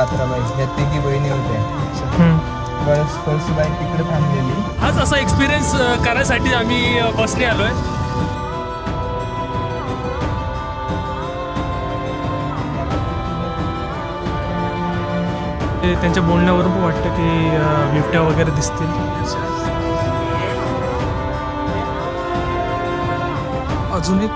कात्राबाई ह्या तिघी बहिणी होत्या. कळस कळसूबाई तिकडे थांबलेली. हाच असा एक्सपिरियन्स करायसाठी आम्ही बसने आलोय. ते त्यांच्या बोलण्यावरून पण वाटतं की बिबट्या वगैरे दिसतील. अजून एक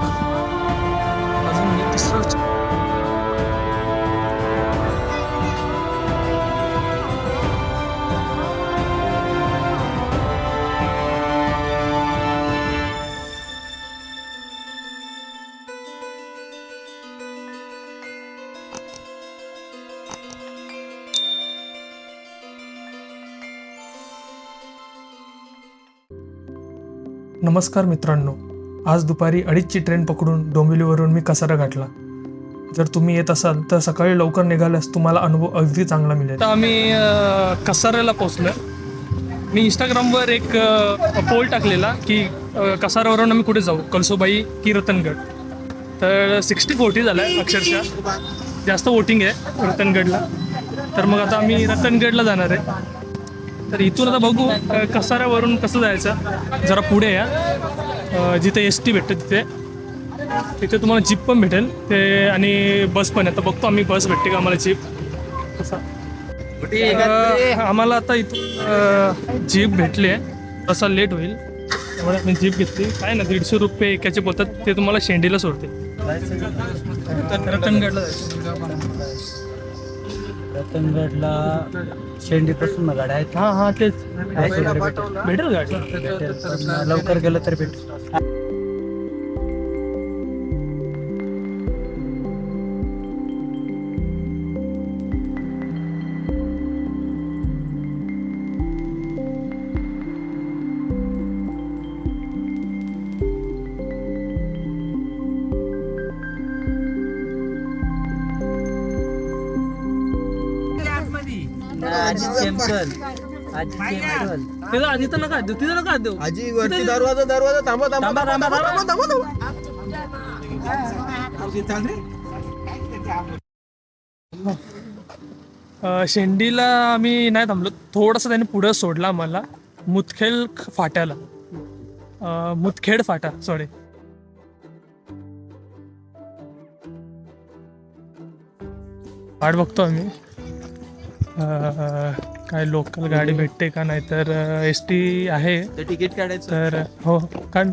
नमस्कार मित्रांनो आज दुपारी अडीचची ट्रेन पकडून डोंबिवलीवरून मी कसारा गाठला. जर तुम्ही येत असाल तर सकाळी लवकर निघाल्यास तुम्हाला अनुभव अगदी चांगला मिळेल. तर आम्ही कसाऱ्याला पोचलो मी इंस्टाग्रामवर एक पोल टाकलेला की कसाऱ्यावरून आम्ही कुठे जाऊ? कळसोबाई की रतनगड? तर सिक्स्टी फोर्टी झालं आहे अक्षरशः. जास्त वोटिंग आहे रतनगडला. तर मग आता आम्ही रतनगडला जाणार आहे. तर इथून आता बघू कसाऱ्यावरून कसं जायचं. जरा पुढे या. जिथे एस टी भेटते तिथे. तिथे तुम्हाला जीप पण भेटेल. ते आणि बस पण आहे. तर बघतो आम्ही बस भेटते का आम्हाला जीप. कसा? अ, आम्हाला आता इथून जीप भेटली आहे. तसा लेट होईल. त्यामुळे मी जीप घेतली. काय ना दीडशे रुपये एकाचे बोलतात ते तुम्हाला शेंडीला सोडते. रतनगडला जायचं. रतनगडला शेंडीपासून गाड्या आहेत. हां हां तेच. भेटेल. भेटेल गाडी. लवकर गेलं तर भेटेल. तिथं आधी तर नका देऊ तिथं नका देऊ. आजी वरती दरवाजा दरवाजा थांबा थांबा थांबा, थांबा, थांबा. अ, शेंडीला आम्ही नाही थांबलो. थोडंसं त्याने पुढं सोडलं आम्हाला मुतखेल ख- फाट्याला. अ, मुतखेड फाटा सॉरी वाट बघतो आम्ही. अ, काय लोकल गाडी भेटते का नाही तर एस टी आहे. तिकीट काढायचं. तर हो कारण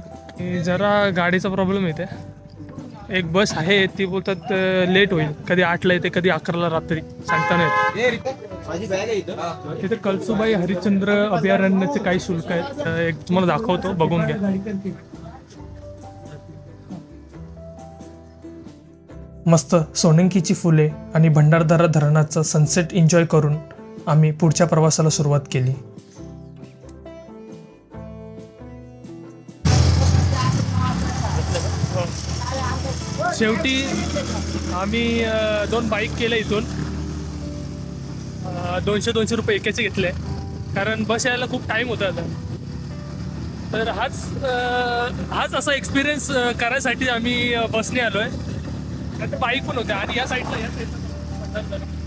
जरा गाडीचा प्रॉब्लेम येते. एक बस आहे ती बोलतात लेट होईल. कधी आठला येते कधी अकराला रात्री. सांगता नाही. तिथे कलसुबाई हरिश्चंद्र अभयारण्याचे काही शुल्क आहेत. एक तुम्हाला दाखवतो बघून घ्या. मस्त सोनंकीची फुले आणि भंडारदरा धरणाचा सनसेट एन्जॉय करून आम्ही पुढच्या प्रवासाला सुरुवात केली. शेवटी आम्ही दोन बाईक केल्या इथून. दोनशे दोनशे रुपये एकाचे घेतले. कारण बस यायला खूप टाईम होता आता. तर हाच हाच असा एक्सपिरियन्स करायसाठी आम्ही बसने आलो आहे बाईक पण होत्या. आणि या साईडला या साईडला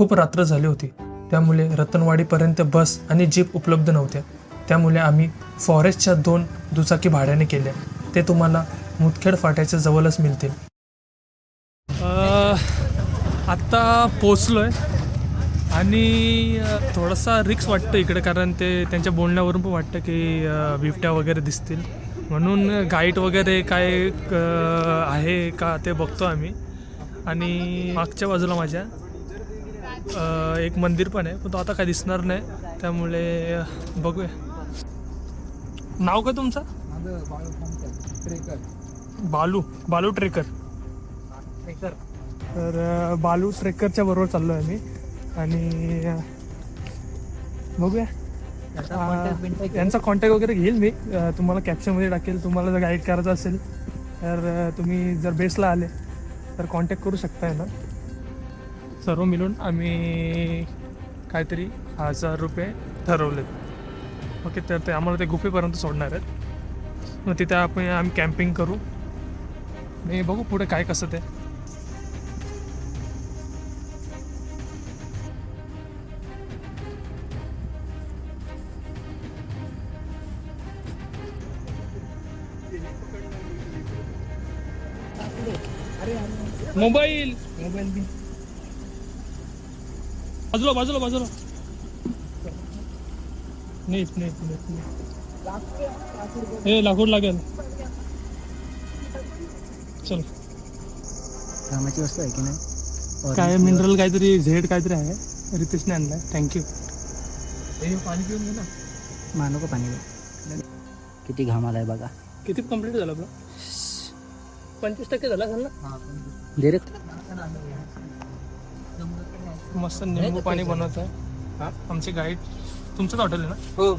खूप रात्र झाली होती. त्यामुळे रतनवाडीपर्यंत बस आणि जीप उपलब्ध नव्हत्या. त्यामुळे आम्ही फॉरेस्टच्या दोन दुचाकी भाड्याने केल्या. ते तुम्हाला मुदखेड फाट्याच्या जवळच मिळतील. आत्ता पोचलो आहे आणि थोडासा रिक्स वाटतं इकडे कारण ते त्यांच्या बोलण्यावरून पण वाटतं की बिबट्या वगैरे दिसतील. म्हणून गाईड वगैरे काय आहे का ते बघतो आम्ही. आणि मागच्या बाजूला माझ्या. एक मंदिर पण आहे पण तो आता काय दिसणार नाही. त्यामुळे बघूया. नाव काय तुमचं? बालू. बालू ट्रेकर. तर अ, बालू ट्रेकरच्या बरोबर चाललो आहे आम्ही आणि बघूया. यांचा कॉन्टॅक्ट वगैरे घेईल मी. तुम्हाला कॅप्शनमध्ये टाकेल तुम्हाला जर गाईड करायचं असेल तर तुम्ही जर बेसला आले तर कॉन्टॅक्ट करू शकता ना. सर्व मिळून आम्ही काहीतरी हजार रुपये ठरवले. ओके तर ते आम्हाला ते गुफेपर्यंत सोडणार आहेत. मग तिथे आपण आम्ही कॅम्पिंग करू. मी बघू पुढे काय कसं ते. Mobile mobile. बाजूला बाजूला बाजूला. नीट नीट नीट नीट हे लाकूड लागेल. चल. कामाची वस्तू आहे की नाही? काय मिनरल काहीतरी झेड काहीतरी आहे. रितेशने आणलाय थँक्यू हे पाणी पिऊन घे ना. मानू का पाणी किती घाम आलाय बघा. किती कंप्लीट झालं आपलं पंचवीस टक्के झाला असेल ना? दे रे मस्त निंबू पाणी बनवत आहे आमचे गाईड तुमचंच हॉटेल आहे ना? हो.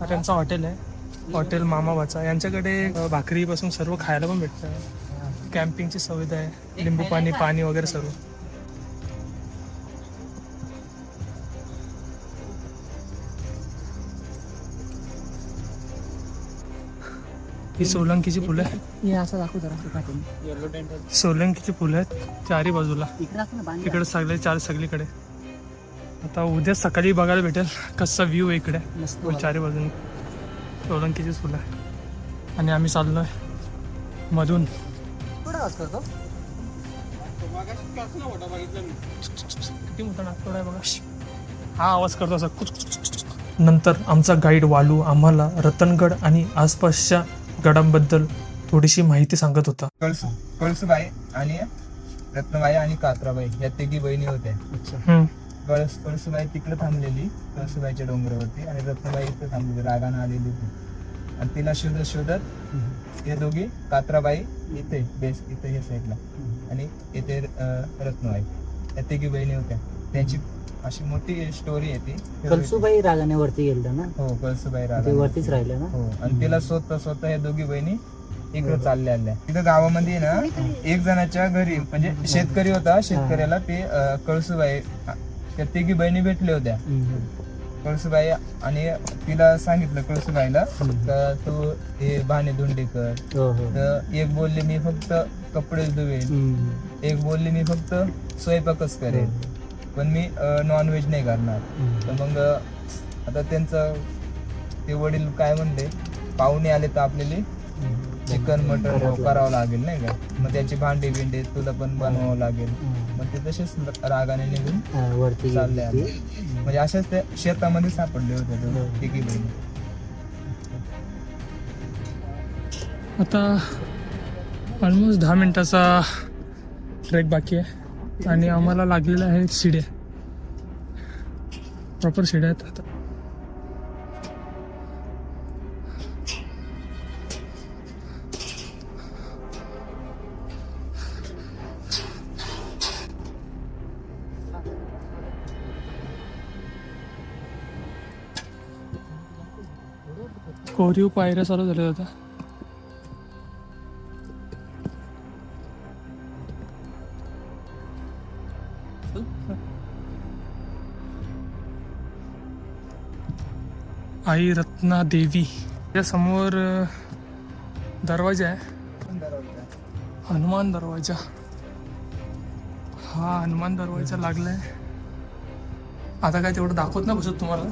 हा त्यांचं हॉटेल आहे. हॉटेल मामा वाचा. यांच्याकडे भाकरीपासून सर्व खायला पण भेटतं. कॅम्पिंगची सुविधा आहे. लिंबू पाणी पाणी वगैरे सर्व. ही सोलंकीची फुलं आहे हे असं दाखव जरा पाठवून सोलंकीची फुलं आहेत चारी बाजूला. इकडे दाखव ना बांध तिकडे सगळे चार सगळीकडे. आता उद्या सकाळी बघायला भेटेल कसा व्ह्यू आहे इकडे. मस्त व चारी बाजूने. सोलंकीचीच फुलं आहे आणि आम्ही चाललोय मधून. कुठं आवाज करतो? किती मोठा नागपूर आहे बघा. हा आवाज करतो असा. कुच कुच कुच कुच. नंतर आमचा गाईड वालू आम्हाला रतनगड आणि आसपासच्या गडांबद्दल थोडीशी माहिती सांगत होता. कळसू कळसूबाई आणि रत्नबाई आणि कात्राबाई या तिघी बहिणी होत्या. हम्म. कळस कळसूबाई तिकडे थांबलेली कळसूबाईच्या डोंगरावरती आणि रत्नबाई इथे थांबलेली रागानं आलेली होती. आणि तिला शोधत शोधत हे दोघी कात्राबाई इथे बेस इथे हे साईडला आणि इथे अं, रत्नबाई या तिघी बहिणी होत्या. त्यांची अशी मोठी स्टोरी आहे ती. कलसुबाई रागाने वरती गेलं ना? हो कळसूबाई ते रागा वरतीच राहिलं ना? हो आणि तिला स्वतः स्वतः या दोघी बहिणी इकडे चालल्या आल्या. तिथं गावामध्ये ना एक जणाच्या घरी म्हणजे शेतकरी होता शेतकऱ्याला ते कळसूबाई त्या तिघी बहिणी भेटल्या होत्या. कळसूबाई आणि तिला सांगितलं कळसूबाईला का तू हे भाणे धुंडे कर. हो हो. तर एक बोलले मी फक्त कपडे धुवेन. हम्म. एक बोलली मी फक्त स्वयंपाकच करेन. पण मी नॉनव्हेज नाही करणार. तर मग आता त्यांचं ते वडील काय म्हणले पाहुणे आले तर आपल्याला चिकन मटन करावं लागेल नाही का? मग त्याची भांडी बिंडी तुला पण बनवावं लागेल. मग ते तसेच रागाने निघून वरती चालले आले. म्हणजे अशाच त्या शेतामध्ये सापडले होते तिघी बहिणी. आता ऑलमोस्ट दहा मिनिटाचा ट्रेक बाकी आहे. आणि आम्हाला लागलेल्या आहेत शिड्या. प्रॉपर शिड्या आहेत आता. कोरीव पायऱ्या चालू झाल्या होत्या आई रत्ना देवी त्या समोर दरवाजा आहे. हनुमान दरवाजा. हा हनुमान दरवाजा लागलाय. आता काय तेवढं दाखवत नाही बसत तुम्हाला.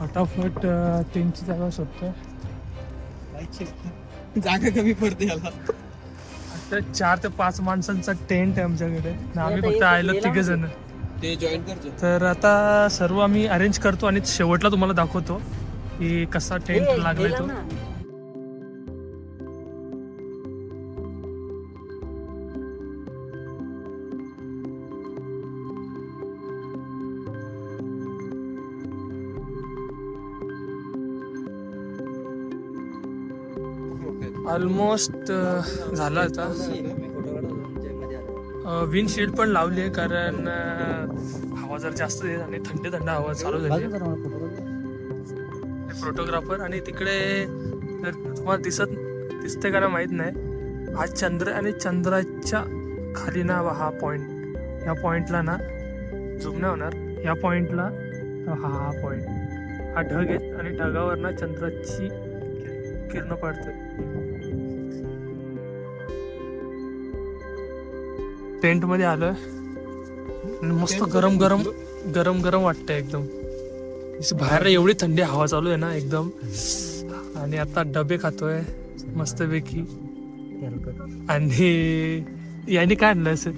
फटाफट टेंटची जागा शोधतोय. जागा कमी पडते याला. आता चार ते पाच माणसांचा टेंट आहे आमच्याकडे. आम्ही फक्त आयलो तिघे जण. ते जॉईन करतो तर आता सर्व आम्ही अरेंज करतो आणि शेवटला तुम्हाला दाखवतो की कसा टेंट हे, लागलाय गेला तो. ऑलमोस्ट झाला आता. विंडशील्ड पण लावली आहे कारण हवा जर जास्त आणि थंडी थंड हवा चालू झाली. फोटोग्राफर आणि तिकडे जर तुम्हाला दिसत दिसते का माहीत नाही. आज चंद्र आणि चंद्राच्या खाली ना हा पॉइंट या पॉइंटला ना झूम नाही होणार. या पॉइंटला हा हा पॉइंट हा ढग आहे आणि ढगावर ना चंद्राची किरण पडते. टेंटमध्ये आलोय. आणि मस्त गरम गरम गरम गरम वाटतंय एकदम. बाहेर एवढी थंडी हवा चालू आहे ना एकदम. आणि आता डबे खातोय मस्तपैकी. आणि याने काय आणलं असेल?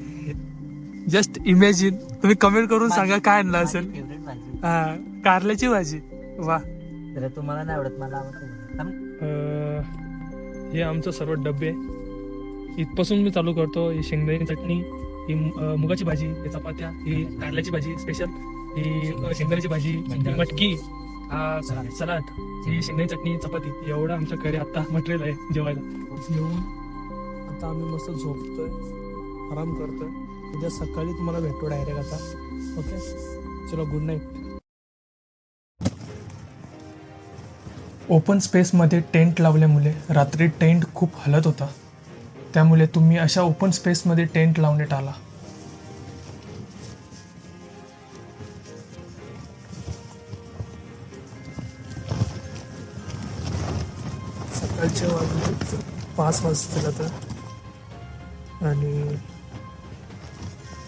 जस्ट इमॅजिन तुम्ही कमेंट करून सांगा काय आणलं असेल. हा कारल्याची भाजी. वा. तुम्हाला नाही आवडत मला आवडत हे आमचं सर्व डबे. इथपासून मी चालू करतो ही शेंगदाण्याची चटणी. ही मुगाची भाजी ही चपात्या ही कारल्याची भाजी स्पेशल ही शेंगदाण्याची भाजी ही मटकी हा सलाड ही शेंगदाण्याची चटणी चपाती एवढं आमच्याकडे आता मटेरियल आहे जेवायला. येऊन आता आम्ही मस्त झोपतोय आराम करतोय. उद्या सकाळी तुम्हाला भेटतो डायरेक्ट आता. ओके चलो गुड नाईट ओपन स्पेसमध्ये टेंट लावल्यामुळे रात्री टेंट खूप हलत होता. त्यामुळे तुम्ही अशा ओपन स्पेसमध्ये टेंट लावण्यात आला. सकाळच्या वाजले पाच वाजतील आता. आणि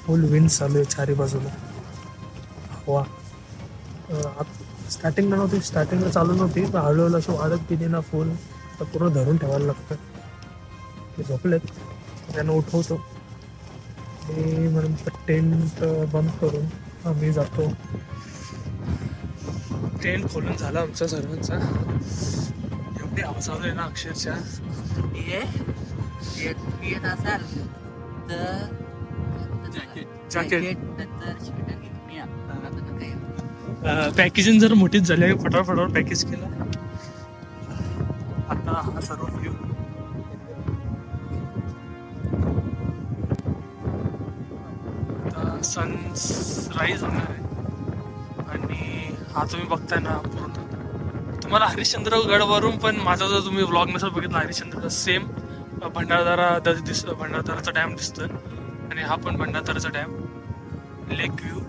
फुल विंड चालू आहे चारी बाजूला. हवा. स्टार्टिंगला नव्हती स्टार्टिंगला चालू नव्हती पण हळूहळू अशी वाढत गेली ना फुल तर पूर्ण धरून ठेवायला लागतं. ते झोपलेत. त्यांना उठवतो. आणि नंतर टेंट बंद करून आम्ही जातो. टेंट खोलून झाला आमचा सर्वांचा. एवढी आवाज ना अक्षरशः. येत असाल तर Jacket. नंतर स्वेटर घेऊन या आता काय पॅकेजिंग जर मोठीच झाली आहे फटाफट फटाफट पॅकेज केलं. आता हा सर्व व्ह्यू सनराईज होणार आहे. आणि हा तुम्ही बघताय ना पूर्ण. तुम्हाला हरिश्चंद्रगडवरून पण माझा जर तुम्ही व्लॉग नसेल बघितला हरिश्चंद्र सेम भंडारदारा दिस भंडारदाराचा डॅम दिसतं आणि हा पण भंडारदाराचा dam lake view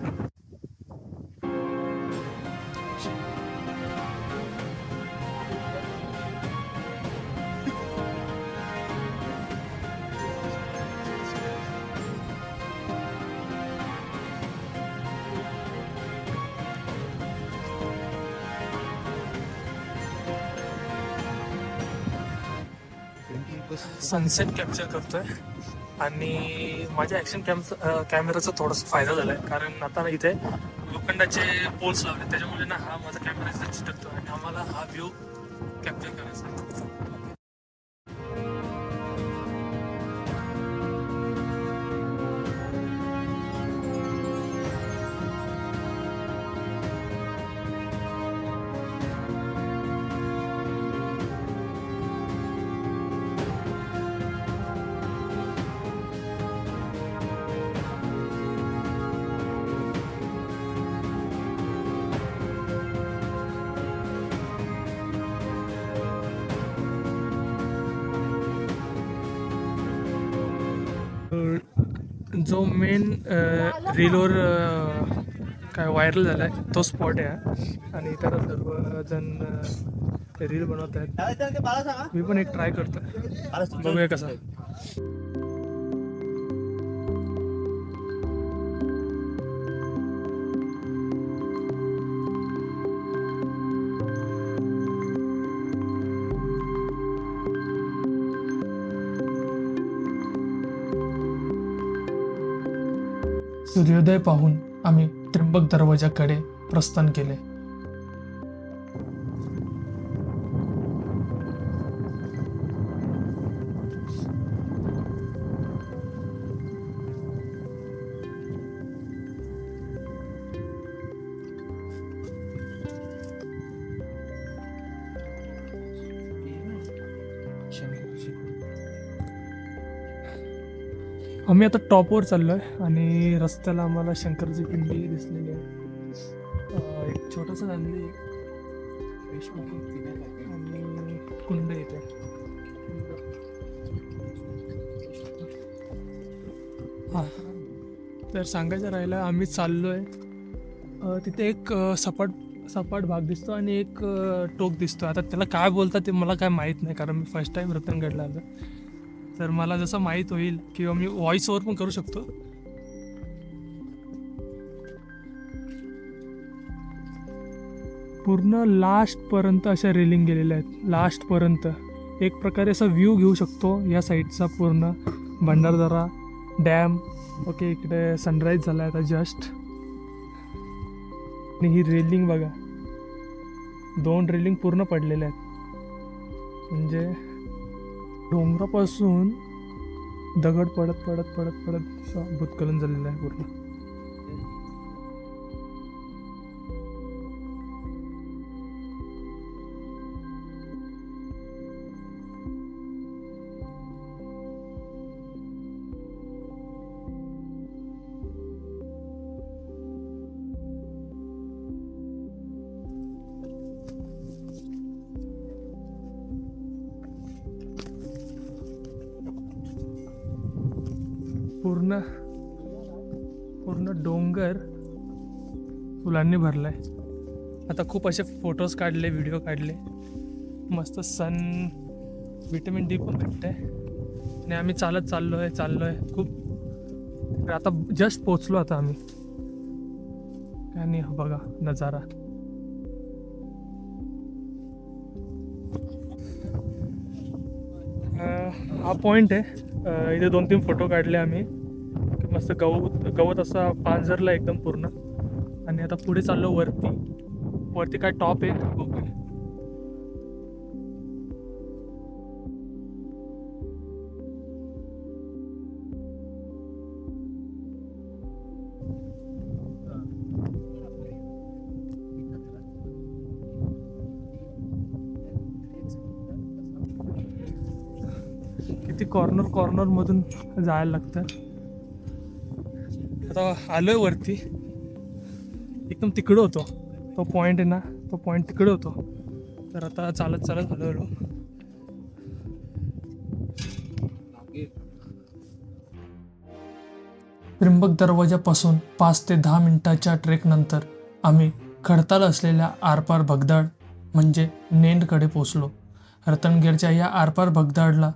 sunset capture करतोय. आणि माझ्या ॲक्शन कॅम कॅमेराचा थोडासा फायदा झाला आहे कारण आता ना इथे लोखंडाचे पोल्स लावले त्याच्यामुळे ना हा माझा कॅमेरा चिटकतो आणि आम्हाला हा व्ह्यू कॅप्चर करायचा आहे. जो मेन रीलवर काय व्हायरल झालाय तो स्पॉट आहे. आणि त्याला सर्वजण रील बनवत आहेत मी पण एक ट्राय करतो बघूया कसा. सूर्योदय पाहून आम्ही त्र्यंबक दरवाजाकडे प्रस्थान केले. आम्ही आता टॉपवर चाललोय आणि रस्त्याला आम्हाला शंकरची पिंडी दिसलेली आहे. एक छोटासा नंदी आणि कुंड येते हां. तर सांगायचं राहिलं आम्ही चाललोय. आहे तिथे एक सपाट सपाट भाग दिसतो आणि एक टोक दिसतो. आता त्याला काय बोलतात ते मला काय माहीत नाही कारण मी फर्स्ट टाइम रतनगडला आलो तर मला जसं माहीत होईल किंवा मी व्हॉइस ओव्हर पण करू शकतो. पूर्ण लास्टपर्यंत अशा रेलिंग गेलेल्या आहेत. लास्टपर्यंत एक प्रकारे असा व्ह्यू घेऊ शकतो या साईडचा पूर्ण. भंडारदरा डॅम ओके इकडे सनराईज झाला आहे आता जस्ट आणि ही रेलिंग बघा. दोन रेलिंग पूर्ण पडलेल्या आहेत. म्हणजे डोंगरापासून दगड पडत पडत पडत पडत भूतकलन झालेलं आहे पूर्ण. डोंगर फुलांनी भरलाय. आता खूप असे फोटोज काढले व्हिडिओ काढले. मस्त सन विटॅमिन डी पण भेटतंय. आणि आम्ही चालत चाललो आहे चाललो आहे खूप आता जस्ट पोचलो आता आम्ही. आणि बघा नजारा. हा पॉईंट आहे. इथे दोन तीन फोटो काढले आम्ही. मस्त गवत गवत असा पांजरला एकदम पूर्ण. आणि आता पुढे चाललो वरती. वरती काय टॉप आहे? बघूया. किती कॉर्नर कॉर्नर मधून जायला लागतं. आता आलोय वरती. एकदम तिकडं होतो. तो पॉईंट आहे ना तो पॉईंट तिकडं होतो. तर आता चालत चालत आलो. आलो दरवाजापासून पाच ते दहा मिनिटाच्या ट्रेकनंतर आम्ही खडताल असलेल्या आरपार भगदाड म्हणजे नेंडकडे पोचलो रतनगीरच्या या आरपार भगदाडला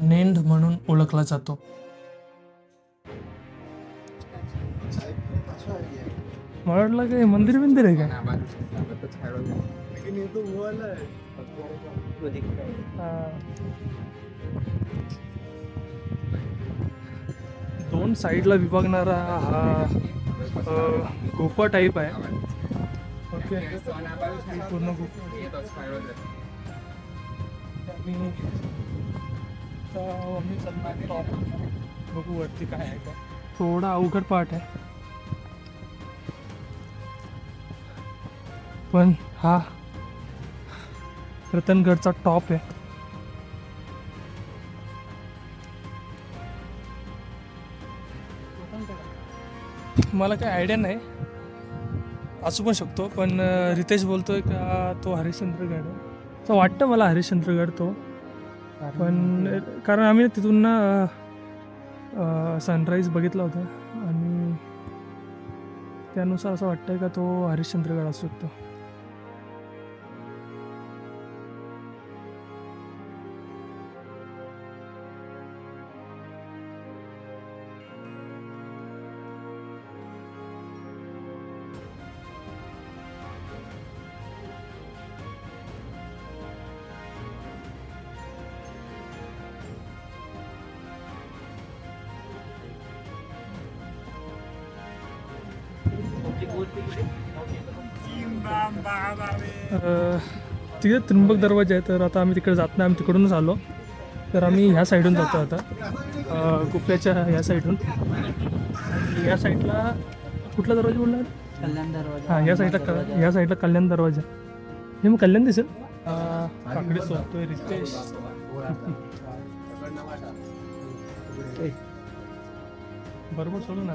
नेंड म्हणून ओळखला जातो. मला वाटलं काय मंदिर बिंदिर आहे. का दोन साईडला विभागणारा हा गुफा टाईप आहे. ओके. पूर्ण गुफा. बघू वरती काय आहे का थोडा अवघड पार्ट आहे. पण हा रतनगडचा टॉप आहे. मला काही आयडिया नाही. असू पण शकतो पण रितेश बोलतोय का तो हरिश्चंद्रगड आहे? असं वाटतं मला हरिश्चंद्रगड तो. पण कारण आम्ही तिथून ना सनराईज बघितला होता. आणि त्यानुसार असं वाटतंय का तो हरिश्चंद्रगड असू शकतो. तिथे त्र्यंबक दरवाजा आहे तर आता आम्ही तिकडे जात नाही आम्ही तिकडूनच आलो. तर आम्ही ह्या साईडून जातो आता. अं, गुफ्याच्या ह्या साईडून. या साईडला कुठला दरवाजा बोलला? कल्याण दरवाजा. हां या साईडला क- या साईडला कल्याण दरवाजा. हे मग कल्याण दिसेल? काकडे सोडतोय रितेश बरोबर सोडू ना.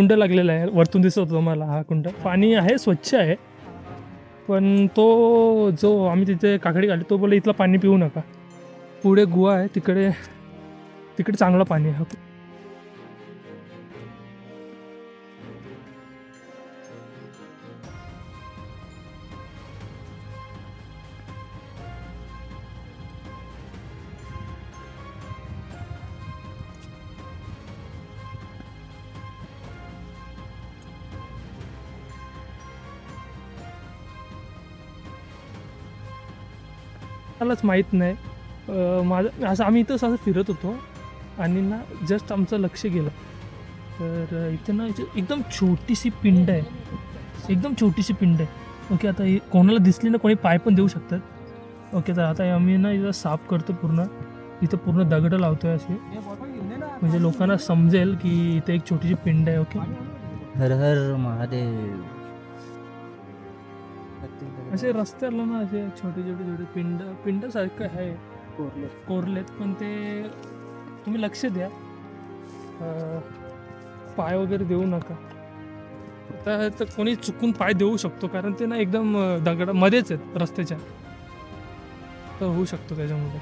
कुंड लागलेला आहे. वरतून दिसत होतो मला हा कुंड. पाणी आहे स्वच्छ आहे. पण तो जो आम्ही तिथे काकडी काढली तो बोला इथलं पाणी पिऊ नका. पुढे गुहा आहे तिकडे तिकडे चांगलं पाणी आहे. मलाच माहीत नाही. माझं असं आम्ही इथं असं फिरत होतो आणि ना जस्ट आमचं लक्ष गेलं. तर इथे ना इथे एकदम छोटीशी पिंड आहे. एकदम छोटीशी पिंड आहे. ओके आता हे कोणाला दिसली ना कोणी पाय पण देऊ शकतात. ओके तर आता आम्ही ना इथं साफ करतो पूर्ण. इथं पूर्ण दगडं लावतो आहे असे. म्हणजे लोकांना समजेल की इथे एक छोटीशी पिंड आहे ओके. हर हर महादेव. असे रस्त्याला ना असे छोटे छोटे छोटे पिंड पिंडासारखं आहे. कोरलेत. पण ते तुम्ही लक्ष द्या. पाय वगैरे देऊ नका. आता तर कोणी चुकून पाय देऊ शकतो कारण ते ना एकदम दगडा मध्येच आहेत रस्त्याच्या. तर होऊ शकतो त्याच्यामध्ये.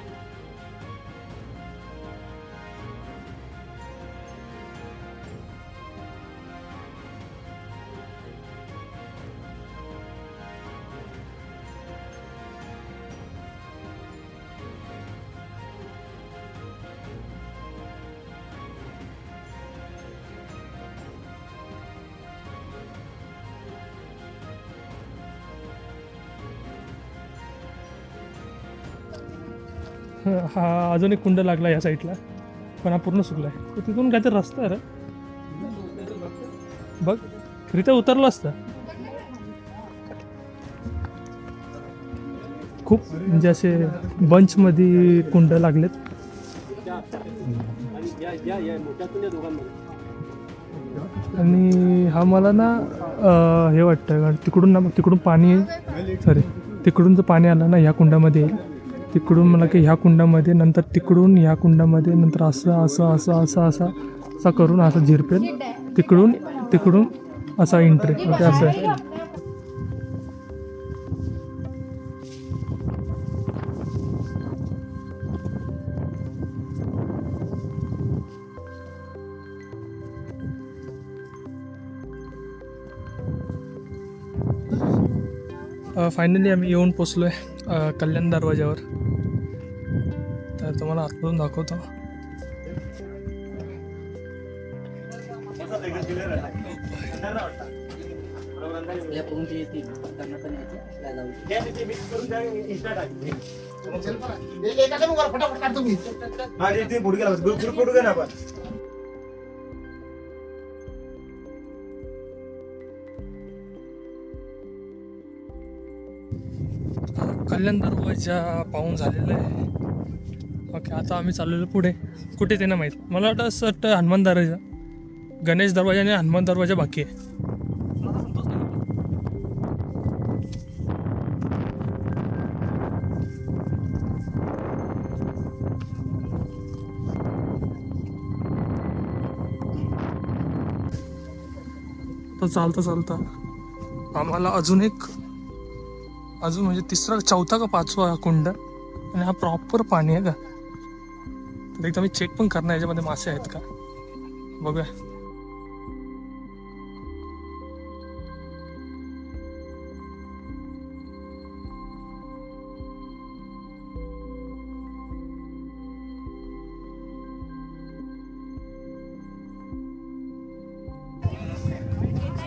हा अजून एक कुंड लागला या साईडला पण हा पूर्ण सुकला आहे तर तिथून काहीतरी रस्ता आहे रे. बघ तिथे उतरलं असतं. खूप म्हणजे असे बंचमध्ये कुंड लागलेत. आणि हा मला ना हे वाटतं तिकडून ना तिकडून पाणी सॉरी तिकडून जर पाणी आलं ना ह्या कुंडामध्ये येईल. तिकडून मला की ह्या कुंडामध्ये नंतर तिकडून ह्या कुंडामध्ये नंतर असं असं असं असं असं असं करून असं झिरपेल. तिकडून तिकडून असा एंट्री ओके असं आहे. फायनली आम्ही येऊन पोचलो आहे कल्याण दरवाजावर तर तुम्हाला आतमधून दाखवतो आपल्या पोहून कल्याण दरवाजा पाहून झालेला आहे. ओके आता आम्ही चाललेलो पुढे. कुठे ते ना माहीत. मला वाटतं असं वाटतं हनुमान दरवाजा. गणेश दरवाजा आणि हनुमान दरवाजा बाकी आहे. तर चालता चालता आम्हाला अजून एक अजून म्हणजे तिसरा चौथा का पाचवा हा कुंड. आणि हा प्रॉपर पाणी आहे का? तर एकदा मी चेक पण करणार याच्यामध्ये मासे आहेत का? बघूया.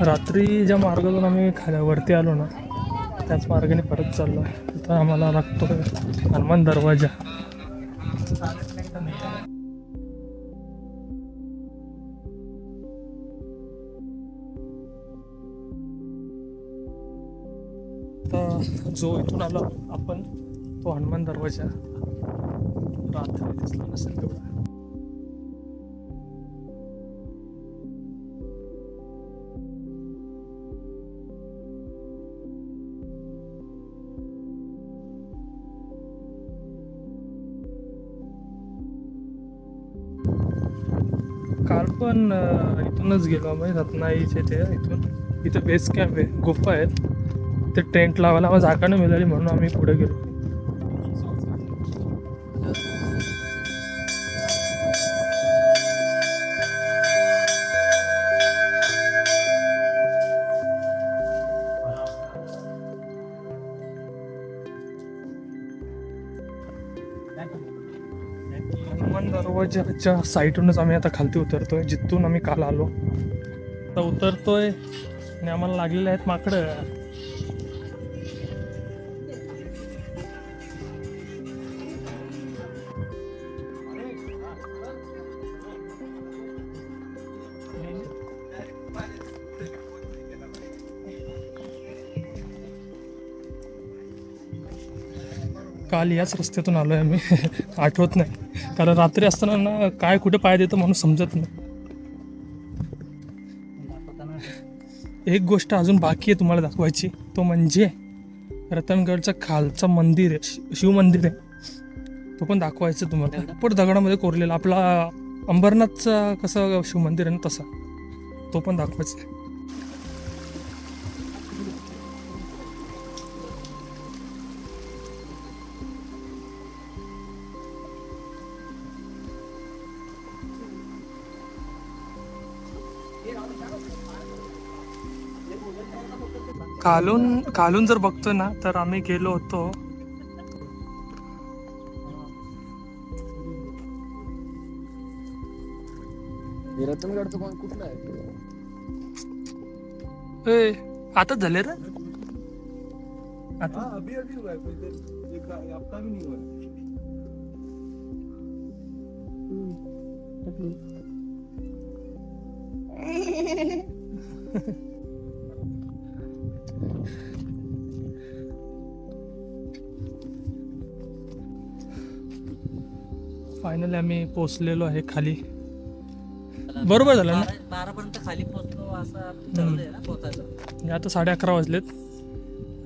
रात्री ज्या मार्गातून आम्ही खाल्या वरती आलो ना त्याच मार्गाने परत चाललो तर आम्हाला लागतो हनुमान दरवाजा. जो इथून आलो आपण तो हनुमान दरवाजा. रात्री दिसला नसेल तेवढा. पण इथूनच गेलो आम्ही रत्नाईचे ते इथून. इथे बेस कॅम्प आहे गुफा आहेत ते टेंट लावायला आम्हाला जागा नाही मिळाली म्हणून आम्ही पुढे गेलो. हनुमान दरवाजाच्या साईटूनच आम्ही आता खालती उतरतो आहे जिथून आम्ही काल आलो. आता उतरतो आहे आणि आम्हाला लागलेले आहेत माकडं. काल याच रस्त्यातून आलो आहे आम्ही. आठवत नाही. कारण रात्री असताना ना काय कुठे पाय देतं म्हणून समजत नाही. एक गोष्ट अजून बाकी आहे तुम्हाला दाखवायची. तो म्हणजे रतनगडचा खालचं मंदिर आहे शि- शिवमंदिर आहे. तो पण दाखवायचं तुम्हाला. पण दगडामध्ये कोरलेला आपला अंबरनाथचा कसं शिवमंदिर आहे ना तसा. तो पण दाखवायचा खालून खालून जर बघतोय ना तर आम्ही गेलो होतो. रतनगडचं कुठलं आहे? ए, आताच झाले रे? आता. अभी अभी हुआ है कुछ देर एक हफ्ता भी नहीं हुआ है। फायनली आम्ही पोचलेलो आहे खाली. बरोबर झालं ना? बारा बारा पर्यंत खाली पोहोचलो असं ठरवलंय ना पोहोचायचं. आता साडे अकरा वाजलेत.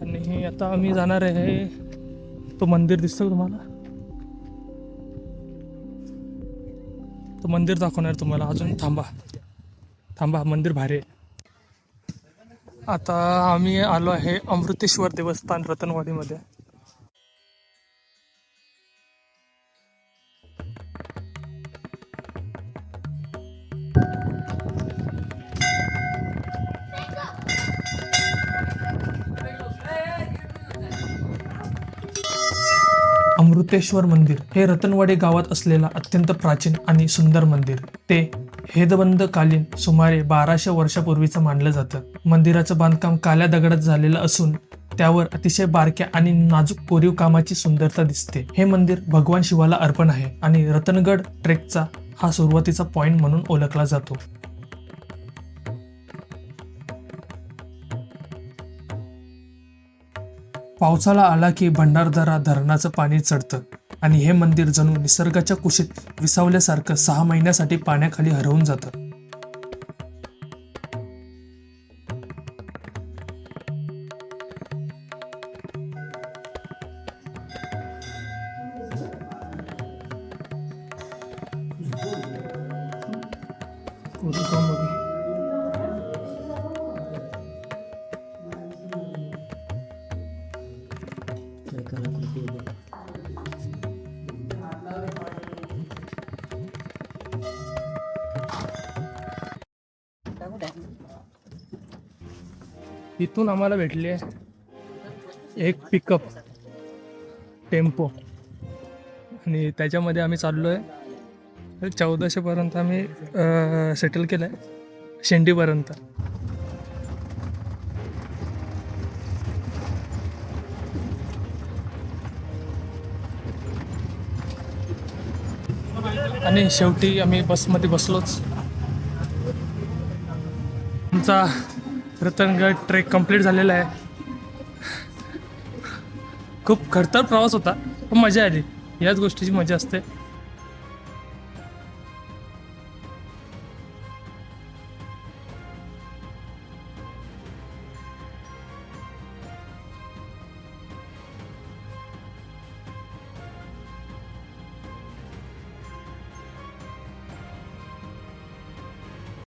आणि आता आम्ही जाणार आहे. तो मंदिर दिसतो तुम्हाला? तो मंदिर दाखवणार तुम्हाला. अजून थांबा. थांबा मंदिर भारी आहे. आता आम्ही आलो आहे अमृतेश्वर देवस्थान रतनवाडीमध्ये. अमृतेश्वर मंदिर हे रतनवाडी गावात असलेला अत्यंत प्राचीन आणि सुंदर मंदिर. ते हेदबंद कालीन सुमारे बाराशे वर्षापूर्वीचं मानलं जातं. मंदिराचं बांधकाम काल्या दगडात झालेलं असून त्यावर अतिशय बारक्या आणि नाजूक कोरीव कामाची सुंदरता दिसते. हे मंदिर भगवान शिवाला अर्पण आहे आणि रतनगड ट्रेकचा हा सुरुवातीचा पॉइंट म्हणून ओळखला जातो. पावसाळा आला की भंडारदरा धरणाचं पाणी चढतं आणि हे मंदिर जणू निसर्गाच्या कुशीत विसावल्यासारखं सहा महिन्यासाठी पाण्याखाली हरवून जातं. इथून आम्हाला भेटली आहे. एक पिकअप टेम्पो आणि त्याच्यामध्ये आम्ही चाललो आहे चौदाशेपर्यंत आम्ही सेटल केलं आहे शेंडीपर्यंत. आणि शेवटी आम्ही बसमध्ये बसलोच. आमचा रतनगड ट्रेक कंप्लीट झालेला आहे. खूप खडतर प्रवास होता पण मजा आली. याच गोष्टीची मजा असते.